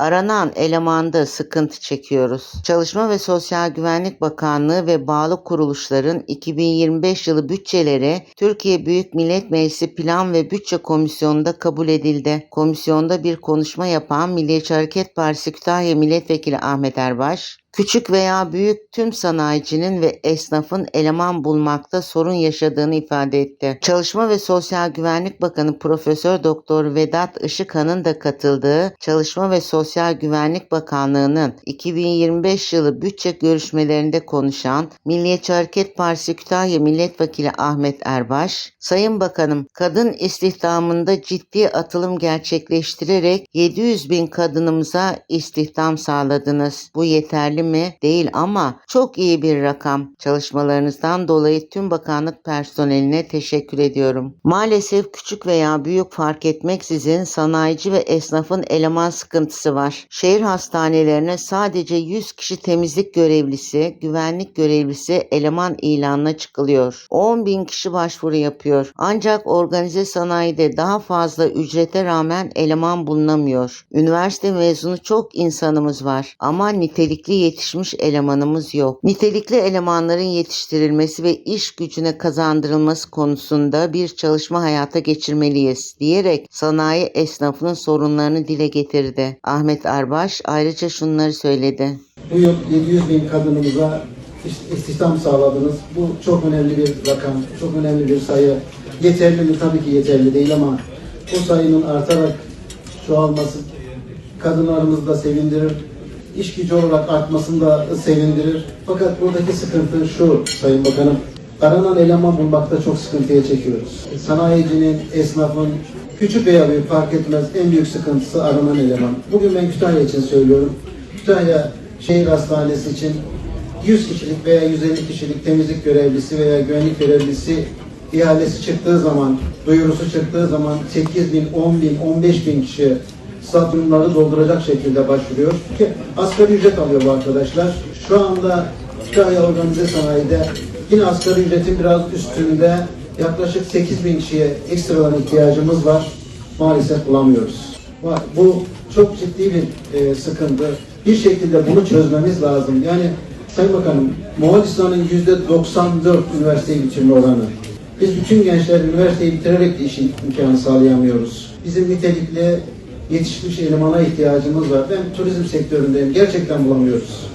aranan elemanda sıkıntı çekiyoruz. Çalışma ve Sosyal Güvenlik Bakanlığı ve bağlı kuruluşların 2025 yılı bütçeleri Türkiye Büyük Millet Meclisi Plan ve Bütçe Komisyonu'nda kabul edildi. Komisyonda bir konuşma yapan Milliyetçi Hareket Partisi Kütahya Milletvekili Ahmet Erbaş, Küçük veya büyük tüm sanayicinin ve esnafın eleman bulmakta sorun yaşadığını ifade etti. Çalışma ve Sosyal Güvenlik Bakanı Profesör Doktor Vedat Işıkhan'ın da katıldığı Çalışma ve Sosyal Güvenlik Bakanlığı'nın 2025 yılı bütçe görüşmelerinde konuşan Milliyetçi Hareket Partisi Kütahya Milletvekili Ahmet Erbaş, Sayın Bakanım, kadın istihdamında ciddi atılım gerçekleştirerek 700 bin kadınımıza istihdam sağladınız. Bu yeterli mi? Değil ama çok iyi bir rakam. Çalışmalarınızdan dolayı tüm bakanlık personeline teşekkür ediyorum. Maalesef küçük veya büyük fark etmeksizin sanayici ve esnafın eleman sıkıntısı var. Şehir hastanelerine sadece 100 kişi temizlik görevlisi, güvenlik görevlisi eleman ilanına çıkılıyor. 10 bin kişi başvuru yapıyor. Ancak organize sanayide daha fazla ücrete rağmen eleman bulunamıyor. Üniversite mezunu çok insanımız var ama nitelikli yetişmiş elemanımız yok. Nitelikli elemanların yetiştirilmesi ve iş gücüne kazandırılması konusunda bir çalışma hayata geçirmeliyiz diyerek sanayi esnafının sorunlarını dile getirdi. Ahmet Arbaş ayrıca şunları söyledi. Bu yıl 700 bin kadınımıza istihdam sağladınız. Bu çok önemli bir rakam, çok önemli bir sayı. Yeterli mi? Tabii ki yeterli değil ama bu sayının artarak çoğalması kadınlarımızı da sevindirir. İş gücü olarak artmasını da sevindirir. Fakat buradaki sıkıntı şu Sayın Bakanım. Aranan eleman bulmakta çok sıkıntıya çekiyoruz. Sanayicinin, esnafın, küçük veya büyük fark etmez en büyük sıkıntısı aranan eleman. Bugün ben Kütahya için söylüyorum. Kütahya Şehir Hastanesi için 100 kişilik veya 150 kişilik temizlik görevlisi veya güvenlik görevlisi ihalesi çıktığı zaman, duyurusu çıktığı zaman 8 bin, 10 bin, 15 bin kişi stadyumları dolduracak şekilde başvuruyor. Ki asgari ücret alıyor bu arkadaşlar. Şu anda Kütahya Organize Sanayi'de yine asgari ücretin biraz üstünde yaklaşık 8 bin kişiye ekstradan ihtiyacımız var. Maalesef bulamıyoruz. Bu çok ciddi bir e, sıkıntı. Bir şekilde bunu çözmemiz lazım. Yani Sayın Bakanım, Moğolistan'ın yüzde 94 üniversiteyi bitirme oranı. Biz bütün gençler üniversiteyi bitirerek de işin imkanı sağlayamıyoruz. Bizim nitelikli yetişmiş elemana ihtiyacımız var. Ben turizm sektöründeyim. Gerçekten bulamıyoruz.